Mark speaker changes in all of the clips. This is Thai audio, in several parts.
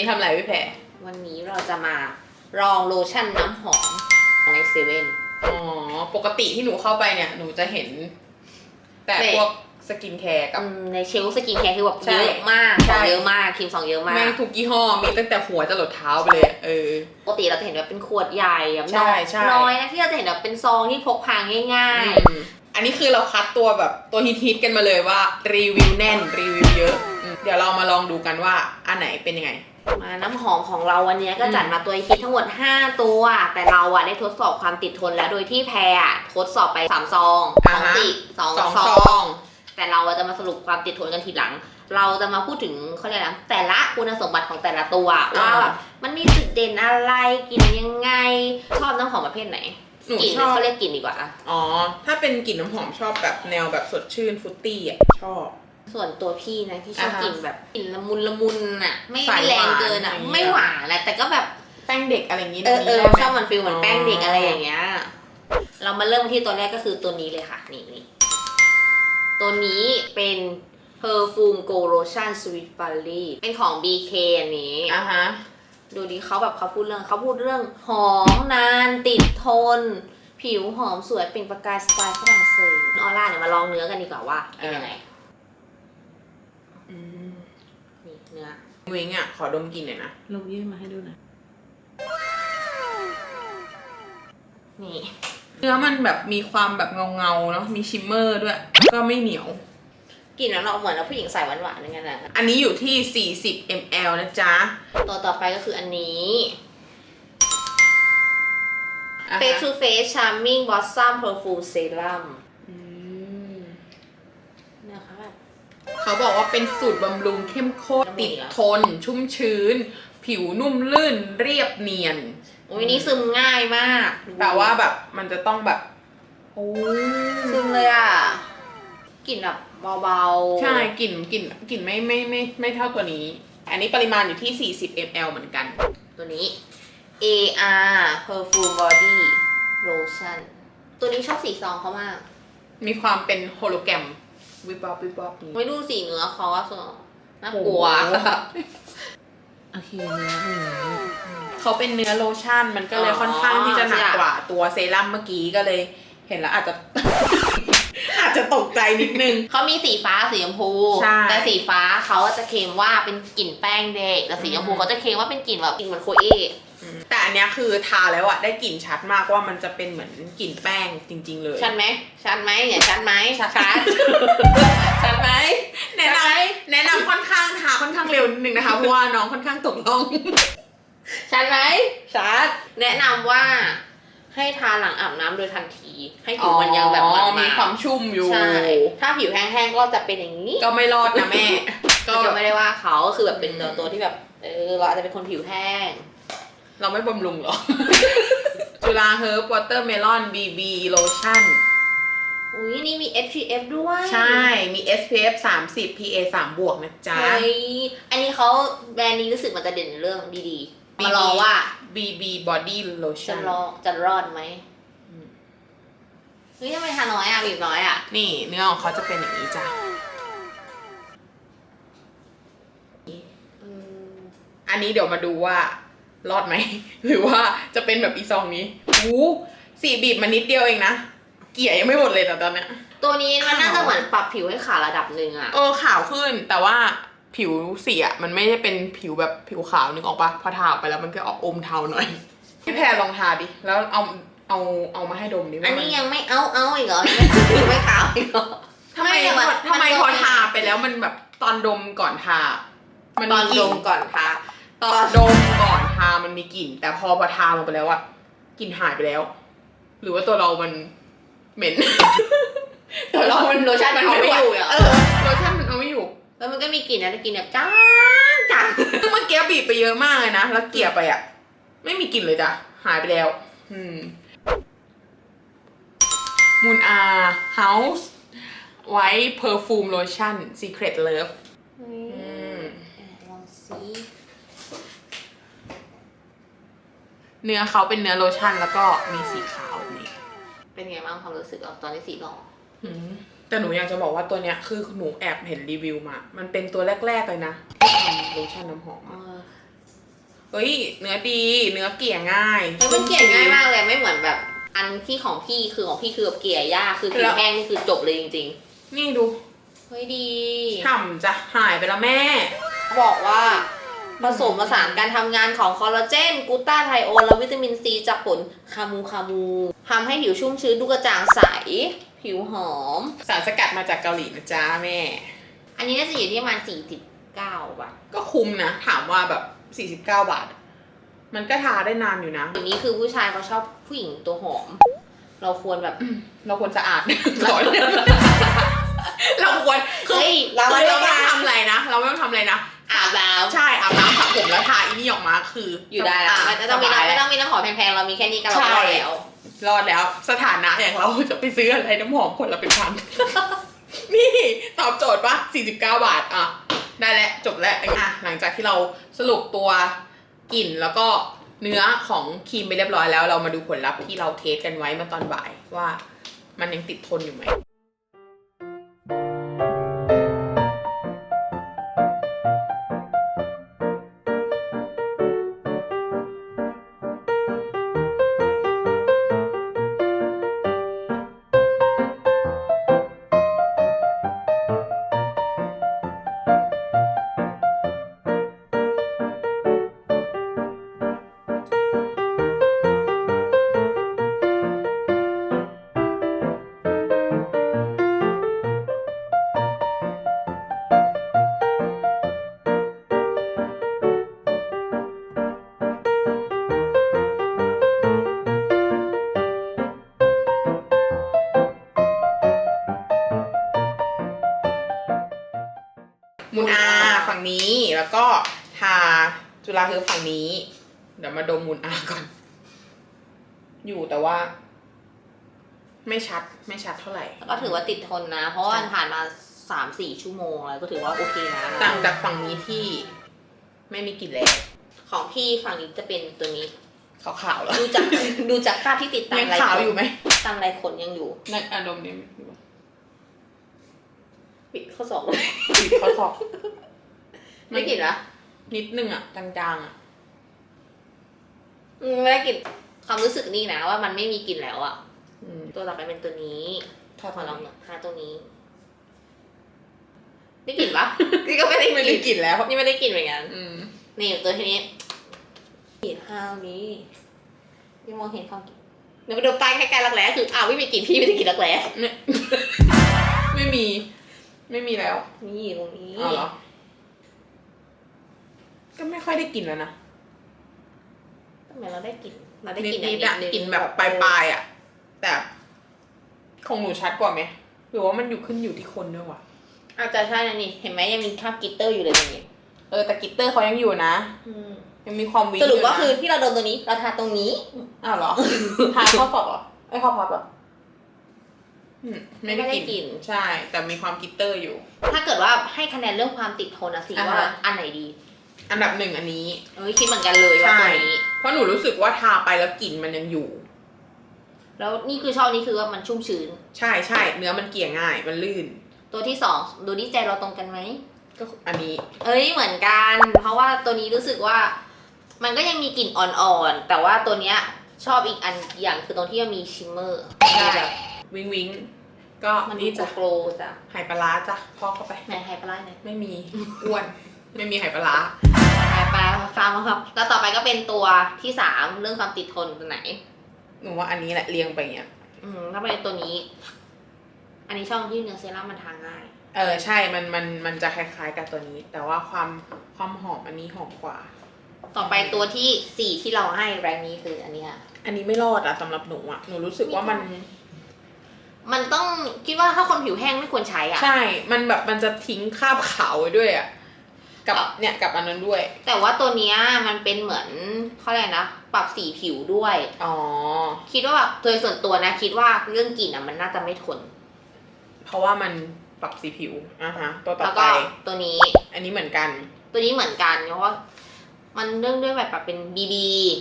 Speaker 1: นี้ทำอะไรพี่แพร
Speaker 2: วันนี้เราจะมาลองโลชั่นน้ำหอมในเซเว่น
Speaker 1: อ๋อ ปกติที่หนูเข้าไปเนี่ย หนูจะเห็น แต่
Speaker 2: เด็ก
Speaker 1: พวกสกินแคร์กับ
Speaker 2: อืมในเชลฟ์สกินแคร์คือแบบ
Speaker 1: ใช่
Speaker 2: เยอะมาก
Speaker 1: ใช่
Speaker 2: ของเยอะมากครีมสองเยอะมาก
Speaker 1: แม่งทุกยี่ห้อ มีตั้งแต่หัวจะหลดเท้าไปเลยอะเออ
Speaker 2: ปกติเราจะเห็นแบบเป็นขวดใหญ่แบบ
Speaker 1: ใช่
Speaker 2: น้อย
Speaker 1: ใช่
Speaker 2: น้อยนะที่เราจะเห็นแบบเป็นซองที่พกพาง่าย
Speaker 1: อืมอันนี้คือเราคัดตัวแบบตัวฮิตๆกันมาเลยว่ารีวิวแน่นรีวิวเยอะอืมเดี๋ยวเรามาลองดูกันว่าอันไหนเป็นยังไง
Speaker 2: ๆ มาน้ำหอมของเราวันนี้ก็
Speaker 1: อืม
Speaker 2: จัดมาตัวคิดทั้งหมด 5 ตัว แต่เราอะได้ทดสอบความติดทนแล้วโดยที่แพรอะทดสอบไป 3 ซองสองติสอง
Speaker 1: สอง
Speaker 2: ซ
Speaker 1: ซ
Speaker 2: อ
Speaker 1: องง
Speaker 2: แต่เราอะจะมาสรุปความติดทนกันทีหลัง เราจะมาพูดถึงเขาเรียกอะไรนะแต่ละคุณสมบัติของแต่ละตัวว่าแบบมันมีจุดเด่นอะไรกลิ่นยังไง ชอบน้ำหอมประเภทไหน
Speaker 1: หนู
Speaker 2: กลิ่น
Speaker 1: ชอบ
Speaker 2: เขาเรียกกลิ่นดีกว่าอะ
Speaker 1: อ๋อถ้าเป็นกลิ่นน้ำหอมชอบแบบแนวแบบสดชื่นฟรุตตี้อะชอบ
Speaker 2: ส่วนตัวพี่นะพี่ชอบ
Speaker 1: อ่าฮะ
Speaker 2: กลิ่นแบบกลิ่นละมุนละมุนอะไม่
Speaker 1: สาย
Speaker 2: ไม่แรง
Speaker 1: หวาน
Speaker 2: เกินอะ
Speaker 1: อย่างเงี้ย
Speaker 2: ไม่หวานแหละแต่ก็แบบ
Speaker 1: แป้งเด็กอะไรอย่างงี้
Speaker 2: เออเออ
Speaker 1: ได้ไหม
Speaker 2: ชอบมันฟิลเหมือนแป้งเด็กอะไรอย่างเงี้ย เรามาเริ่มที่ตัวแรกก็คือตัวนี้เลยค่ะ นี่นี่ตัวนี้เป็น Perfume Go Lotion Sweet Valley เป็นของ BK อันนี้
Speaker 1: อะฮะ
Speaker 2: ดูดีเขาแบบเขาพูดเรื่องเขาพูดเรื่องหอมนานติดทน ผิวหอมสวยเปล่งประกายสไตล์ฝรั่งเศสออร่าเนี่ยมาลองเนื้อกันดีกว่าว่าเป็นยังไง
Speaker 1: อืม
Speaker 2: นี่เนื้อ
Speaker 1: วิงอะ ขอดมกลิ่นหน่อยนะ
Speaker 3: ลงยื่นมาให้ดูหน่อย
Speaker 2: นี่
Speaker 1: เนื้อมันแบบมีความแบบเงาเงาๆเนาะ มีชิมเมอร์ด้วย ก็ไม่เหนียว
Speaker 2: กลิ่นแล้วเราเหมือนเราผู้หญิงใส่หวานๆอย่างเงี้ยนะ
Speaker 1: อันนี้อยู่ที่ 40 ml นะจ๊ะ
Speaker 2: ตัวต่อไปก็คืออันนี้
Speaker 1: อะฮะ
Speaker 2: Face to Face Charming Blossom Perfume Serum
Speaker 1: อืม
Speaker 2: เนี่ยค่ะแบบ
Speaker 1: เขาบอกว่าเป็นสูตรบำรุงเข้มข้น
Speaker 2: แล้วมี
Speaker 1: ติด
Speaker 2: อีกเหรอ
Speaker 1: ทน ชุ่มชื้น ผิวนุ่มลื่นเรียบเนียน
Speaker 2: อุ้ยนี่ซึมง่ายมาก
Speaker 1: แต่ว่าแบบมันจะต้องแบบโอ้
Speaker 2: ซึมเลยอะกลิ่นแบบเบาๆ
Speaker 1: ใช่กลิ่นกลิ่นกลิ่นไม่ไม่ไม่ไม่เท่าตัวนี้ อันนี้ปริมาณอยู่ที่ 40 ml เหมือนกัน
Speaker 2: ตัวนี้ AR Perfume Body Lotion ตัวนี้ชอบสีซองเขามาก
Speaker 1: มีความเป็นโฮโลแกรม วิบวับวิบวับนี้
Speaker 2: ไม่ดูสีเนื้อเขาอะสวยน่ากลัว
Speaker 1: โอ้โห
Speaker 3: โอเคเนื้อหมู
Speaker 1: เขาเป็นเนื้อโลชั่นมันก็เลย
Speaker 2: อ๋อ
Speaker 1: ค่อนข้างที่จะหนัก
Speaker 2: ใช่
Speaker 1: กว่าตัวเซรั่มเมื่อกี้ก็เลย เห็นแล้วอาจจะ อาจจะตกใจนิดนึง
Speaker 2: เขามีสีฟ้าสีชมพู
Speaker 1: ใช่
Speaker 2: แต่สีฟ้าเขาจะเคลมว่าเป็นกลิ่นแป้งเด็กแต่สีชมพู
Speaker 1: อืม
Speaker 2: เขาจะเคลมว่าเป็นกลิ่นแบบกลิ่นเหมือนโคเอ
Speaker 1: แต่อันเนี้ยคือทาแล้วอะได้กลิ่นชัดมากว่ามันจะเป็นเหมือนกลิ่นแป้งจริง ๆ เลย
Speaker 2: ชันไหมชันไหมเนี่ยชันไหม
Speaker 1: ชัด
Speaker 2: ชันชันไหม
Speaker 1: แนะนำแนะนำค่อนข้างทาค่อนข้างเร็วนิดนึงนะคะเพราะว่าน้องค่อนข้างตกล่อง
Speaker 2: ชันไหมชันแนะนำว่าให้ทาหลังอาบน้ำโดยทันที ให้ผิวมันยังแบบ
Speaker 1: อ๋อ
Speaker 2: นๆ
Speaker 1: มีความชุ่มอยู่
Speaker 2: ใช่ถ้าผิวแห้งๆก็จะเป็นอย่างนี้
Speaker 1: ก็ไม่รอดนะแม่ ก็
Speaker 2: ก็ไม่ได้ว่าเขาก็คือแบบเป็น
Speaker 1: อื
Speaker 2: ตัว
Speaker 1: ม
Speaker 2: ตัวที่แบบเออเราอาจจะเป็นคนผิวแห้ง
Speaker 1: เราไม่บำรุงหรอ จุฬาเฮิร์บวอเตอร์เมลอนบีบีโลชั่น
Speaker 2: อุ้ยนี่มี SPF ด้วย
Speaker 1: ใช่ มี SPF 30 PA 3บวกนะจ๊ะ
Speaker 2: ใช่อันนี้เขาแบรนด์นี้รู้สึกมันจะเด่นเรื่องดีๆ
Speaker 1: BB
Speaker 2: มารอว่า
Speaker 1: BB Body
Speaker 2: จะ
Speaker 1: Lotion
Speaker 2: รอจะรอดไหม
Speaker 1: อืม
Speaker 2: เฮ้ยทำไมทาน้อยอะบีบน้อยอะ
Speaker 1: นี่เนื้อของเขาจะเป็นอย่างนี้จ้ะ
Speaker 2: อืม
Speaker 1: อันนี้เดี๋ยวมาดูว่า รอดไหม หรือว่าจะเป็นแบบอีซองนี้หูสี่บีบมานิดเดียวเองนะ เกลี่ยยังไม่หมดเลยแต่ตอนเนี้ย
Speaker 2: ตัวนี้มันน่า
Speaker 1: ขาว
Speaker 2: จะเหมือนปรับผิวให้ขาวระดับหนึ่งอะ
Speaker 1: เออขาวขึ้นแต่ว่าผิวสีอะมันไม่ได้เป็นผิวแบบผิวขาวนึกออกปะพอทาออกไปแล้วมันก็ออกอมเทาหน่อย พี่แพรลองทาดิ แล้วเอาเอาเอามาให้ดมดิว่า
Speaker 2: อัน
Speaker 1: มั
Speaker 2: นี้ยังไม่เอาเอาอีกเหรอยังไม่ไม่ขาวอีกเหรอ
Speaker 1: ทำไม
Speaker 2: ไม่มัน
Speaker 1: ทำไม
Speaker 2: มัน
Speaker 1: พอ
Speaker 2: ดม
Speaker 1: ทาไปแล้วมันแบบตอนดมก่อนทา มัน
Speaker 2: ตอน
Speaker 1: ก
Speaker 2: ด
Speaker 1: ลิ่
Speaker 2: มก่อนทา
Speaker 1: ตอนดมก่อนทามันมีกลิ่น แต่พอพอทาลงไปแล้วอะกลิ่นหายไปแล้ว หรือว่าตัวเรามันเหม็นตัวเรามัน
Speaker 2: โลชั่นมันเอาไม่อยู่เหรอ
Speaker 1: เออโลชั่นมันเอาไม่อยู่
Speaker 2: แล้วมันก็มีกลิ่นนะกลิ่นแบบจ้างจัง
Speaker 1: ซึ่งเมื่อกี้บีบไปเยอะมากเลยนะ แล้วเกลี่ยไปอะไม่มีกลิ่นเลยจ้ะ หายไปแล้ว อืมมูนอาเฮาส์ไว้เพอร์ฟูมโลชั่น Secret Love อืม
Speaker 2: ลองซิ
Speaker 1: เนื้อเขาเป็นเนื้อโลชั่นแล้วก็มีสีขาวนี่
Speaker 2: เป็นไงบ้างความรู้สึกเราตอนที่สีลอง
Speaker 1: อืมแต่หนูอยากจะบอกว่าตัวเนี้ยคือหนูแอบเห็นรีวิวมา มันเป็นตัวแรกๆเลยนะที่ทำโลชั่นน้ำหอม
Speaker 2: เอ
Speaker 1: อะ
Speaker 2: อ
Speaker 1: เฮ้ย เนื้อดี เนื้อเกลี่ยง่าย
Speaker 2: เฮ้ยมันเกลี่ยง่ายมากเลยไม่เหมือนแบบ อันที่ของพี่คือของพี่คือแบบเกลี่ยยากคือผิวแห้งนี่คือจบเลยจริง
Speaker 1: นี่ดู
Speaker 2: ๆเฮ้ยดี
Speaker 1: ฉ่ำจะหายไปแล้วแม่
Speaker 2: บอกว่า ผสมผสานการทำงานของคอลลาเจนกลูตาไทโอนและวิตามินซีจากผลคามูคามูทำให้ผิวชุ่มชื้นดูกระจ่างใส ผิวหอม
Speaker 1: สารสกัดมาจากเกาหลีนะจ๊ะแม่
Speaker 2: อันนี้น่าจะอยู่ที่ประมาณ49บาท
Speaker 1: ก็คุ้มนะ ถามว่าแบบ 49 บาท มันก็ทาได้นานอยู่นะ
Speaker 2: อันนี้คือผู้ชายเขาชอบผู้หญิงตัวหอม เราควรแบบ
Speaker 1: เราควรสะอาดร้อยเราควรคือ
Speaker 2: เฮ้ยเรา
Speaker 1: เรา
Speaker 2: ไม่
Speaker 1: ไม่
Speaker 2: ได้
Speaker 1: ต้อง
Speaker 2: ท
Speaker 1: ทำอะไรนะ เราไม่ต้องทำอะไรนะำ
Speaker 2: อาบน้
Speaker 1: ใช่อาบน้ำสระผมแล้วทาอีนี่ออกมาคือำอ
Speaker 2: อยู่ได้แล้วไม่ต้องมี
Speaker 1: สบาย
Speaker 2: ไม่ต้องมีน้ำหอมแพงๆ เรามีแค่นี้ก็เรา
Speaker 1: ใช่
Speaker 2: ก็ได้แล้ว
Speaker 1: รอดแล้วสถานะอย่างเราจะไปซื้ออะไรน้ำหอมคนละเป็นพัน นี่ตอบโจทย์ปะ49 บาท อะ ได้แล้วจบแล้วอะหลังจากที่เราสรุปตัวกลิ่นแล้วก็เนื้อของครีมไปเรียบร้อยแล้ว เรามาดูผลลัพธ์ที่เราเทสกันไว้เมื่อตอนบ่ายว่ามันยังติดทนอยู่ไหม มูนอาฝั่งนี้แล้วก็ทาจุฬาเฮิร์บฝั่งนี้ เดี๋ยวมาดมมูนอาก่อน อยู่แต่ว่า ไม่ชัดไม่ชัดเท่าไหร่
Speaker 2: ก็ถือว่าติดทนนะ เพราะว่ามันผ่านมาสามสี่ชั่วโมงแล้วก็ถือว่าโอเคนะ
Speaker 1: ต่างจากฝั่งนี้ที่ไม่มีกลิ่นแล้ว
Speaker 2: ของพี่ฝั่งนี้จะเป็นตัวนี้
Speaker 1: ขาวๆแล้ว
Speaker 2: ดูจากดูจากภาพที่ติดตาม
Speaker 1: ยัง
Speaker 2: ลาย
Speaker 1: ขาว
Speaker 2: ข
Speaker 1: อยู่ไหม
Speaker 2: ตามลายขนยังอยู่
Speaker 1: ในอารมณ์นี้
Speaker 2: ปิดข้อสอง
Speaker 1: ติดข้อสอบ
Speaker 2: ไม่กลิ่นนะ
Speaker 1: นิดนึงอะจางๆอะ
Speaker 2: อืมไม่ได้กลิ่นความรู้สึกนี่นะว่ามันไม่มีกลิ่นแล้วอะ
Speaker 1: อืม
Speaker 2: ตัวต่อไปเป็นตัวนี้
Speaker 1: ถ้า
Speaker 2: ขอ
Speaker 1: ทำ
Speaker 2: ลองหาตัวนี้ได้กลิ่นปะนี่ก็ไม่ได้ก
Speaker 1: ไม่ได้
Speaker 2: ลิ่น
Speaker 1: กลิ่นแล้ว
Speaker 2: นี่ไม่ได้กลิ่นเหมือนกัน
Speaker 1: อืม
Speaker 2: นี่ตัวทีนี้กลิ่นห้าวนี้พี่มองเห็นความกลิ่นเดี๋ยวไปดูป้ายใกล้ๆรักแร้คืออ้าวไม่มีกลิ่นพี่ไม่ได้กลิ่นรักแร้
Speaker 1: ไม่ไม่มี ไม่มีแล้ว
Speaker 2: นี่ตรงนี้
Speaker 1: อ๋อเหรอ ก็ไม่ค่อยได้กลิ่นแล้วนะ
Speaker 2: ทำไมเราได้กลิ่นเราได้
Speaker 1: นิ
Speaker 2: กลิ่น
Speaker 1: ดๆอะ
Speaker 2: นึง
Speaker 1: กลิ่นแบบปลายๆอะแต่ของหนูชัดกว่าไหมหรือว่ามันอยู่ขึ้นอยู่ที่คนด้วยวะ
Speaker 2: อาจจะใช่นะนี่ เห็นไหมยังมีคราบกลิตเตอร์อยู่เลยตรงนี้
Speaker 1: เออแต่กลิตเตอร์เขายังอยู่นะ ยังมีความวิง
Speaker 2: สรุปว่า
Speaker 1: ยู่นะ
Speaker 2: คือที่เราโดนตัวนี้ เราทาตรงนี้
Speaker 1: อ้าวเหรอ ทาข้อศอกเหรอไอ้ยข้อพับเหรอ อืมไม่ได้
Speaker 2: ไม่ได้
Speaker 1: ก
Speaker 2: กลิ่
Speaker 1: ลิ่น
Speaker 2: น
Speaker 1: ใช่ แต่มีความกลิตเตอร์อยู่
Speaker 2: ถ้าเกิดว่าให้คะแนนเรื่องความติดทนนะสิ
Speaker 1: อ่าฮะ
Speaker 2: ว่าอันไหนดี
Speaker 1: อันดับหนึ่งอันนี้
Speaker 2: เอ้ยคิดเหมือนกันเลยว่า
Speaker 1: ใช่
Speaker 2: ตัวนี้
Speaker 1: เพราะหนูรู้สึกว่าทาไปแล้วกลิ่นมันยังอยู่
Speaker 2: แล้วนี่คือชอบนี่คือว่ามันชุ่มชื้น
Speaker 1: ใช่ใช่เนื้อมันเกลี่ยง่าย มันลื่น
Speaker 2: ตัวที่สองดูที่ใจเราตรงกันไหม
Speaker 1: ก็อันนี้
Speaker 2: เอ้ยเหมือนกัน เพราะว่าตัวนี้รู้สึกว่า มันก็ยังมีกลิ่นอ่อนๆ แต่ว่าตัวเนี้ยชอบอีกอันอย่างคือตรงที่มันมีชิมเมอร์
Speaker 1: ใช่วิงวิง ก็
Speaker 2: มันดู
Speaker 1: นี่จะ
Speaker 2: โกลว์จ้ะ
Speaker 1: ไหปลาร้าจ้ะพอกเข้าไป
Speaker 2: ไหนไฮปลาไหน
Speaker 1: ไม่มีอ้วน ไม่มีไหปลาร้า
Speaker 2: ไฮปลาฟาร์มครับ แล้วต่อไปก็เป็นตัวที่สามเรื่องความติดทนตัวไหน
Speaker 1: หนูว่าอันนี้แหละเรียงไปอย่างเงี้ย
Speaker 2: อืมถ้าเป็นตัวนี้ อันนี้ช่องที่เนื้อเซรั่มมันทาง่าย
Speaker 1: เออใช่ มันมันมันจะคล้ายๆกับตัวนี้ แต่ว่าความความหอมอันนี้หอมกว่า
Speaker 2: ต่อไปตัวที่สี่ที่เราให้แรงนี้คืออันนี้ค่ะ
Speaker 1: อันนี้ไม่รอดอะสำหรับหนูอะหนูรู้สึกว่ามัน
Speaker 2: มันต้องคิดว่าถ้าคนผิวแห้งไม่ควรใช้อะ
Speaker 1: ใช่ มันแบบมันจะทิ้งคราบขาวไว้ด้วยอะกับ
Speaker 2: อะ
Speaker 1: เนี่ยกับอันนั้นด้วย
Speaker 2: แต่ว่าตัวเนี้ยมันเป็นเหมือนเขาเรียกอะไรนะ ปรับสีผิวด้วย
Speaker 1: อ๋อ
Speaker 2: คิดว่าแบบโดยส่วนตัวนะ คิดว่าเรื่องกลิ่นอะมันน่าจะไม่ทน
Speaker 1: เพราะว่ามันปรับสีผิวอะฮะ ตัวต่อ
Speaker 2: แล้ว
Speaker 1: ไป
Speaker 2: ก็ตัวนี้
Speaker 1: อันนี้เหมือนกัน
Speaker 2: ตัวนี้เหมือนกันเพราะว่า มันเนื่องด้วยแบบแบบเป็น BB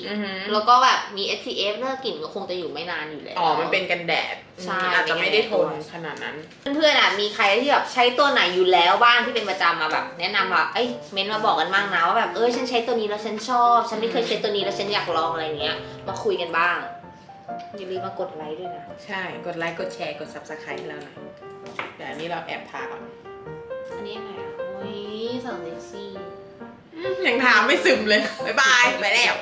Speaker 1: อือหือ
Speaker 2: แล้วก็แบบมี SPF เนื้อกลิ่นก็คงจะอยู่ไม่นานอยู่แล้ว
Speaker 1: อ๋อ มันเป็นกันแดด
Speaker 2: ใช่
Speaker 1: อืมอาจจะไม่ได้ทนขนาดนั้น
Speaker 2: เพื่อนๆอะมีใครที่แบบใช้ตัวไหนอยู่แล้วบ้างที่เป็นประจำมาแบบ แนะนำว่าเอ้ยเม้นต์มาบอกกันบ้างนะว่าแบบเออฉันใช้ตัวนี้แล้วฉันชอบ ฉันไม่เคยใช้ตัวนี้แล้วฉันอยากลองอะไรเงี้ย มาคุยกันบ้างอย่าลืมมากดไลค์ด้วยนะ
Speaker 1: ใช่ กดไลค์ กดแชร์ กด subscribe ให้เราหน่อยเดี๋ยวอันนี้เราแอบทาก่อน
Speaker 2: อันนี้อะไรอะโอ้ยสาวเซ็กซี่
Speaker 1: อืม ยังถามไม่ซึมเลย บ๊ายบาย ไปแล้ว